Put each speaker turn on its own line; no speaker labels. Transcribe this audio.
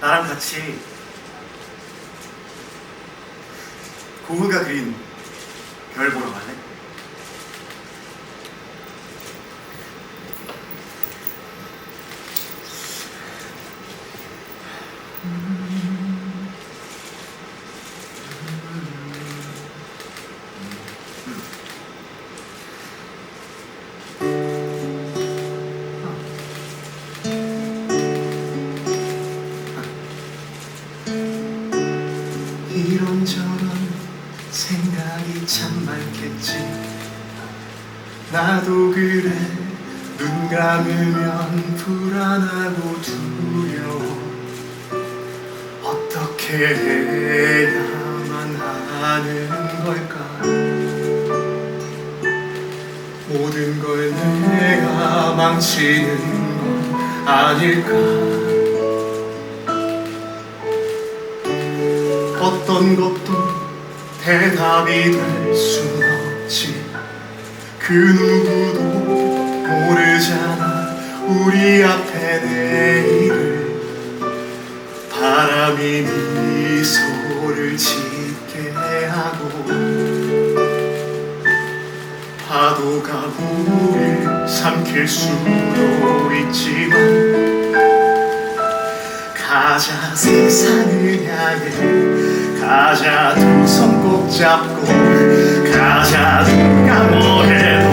나랑 같이 고흐가 그린 별 보러 갈래? 이런저런 생각이 참 많겠지. 나도 그래. 눈 감으면 불안하고 두려워. 어떻게 해야만 하는 걸까? 모든 걸 내가 망치는 건 아닐까 어떤 것도 대답이 될순 없지. 그 누구도 모르잖아. 우리 앞에 내일을. 바람이 미소를 짓게 하고 파도가 우릴 삼킬 수도 있지만 가자 세상을 향해 가자 두 손 꼭 잡고 가자 누가 뭐래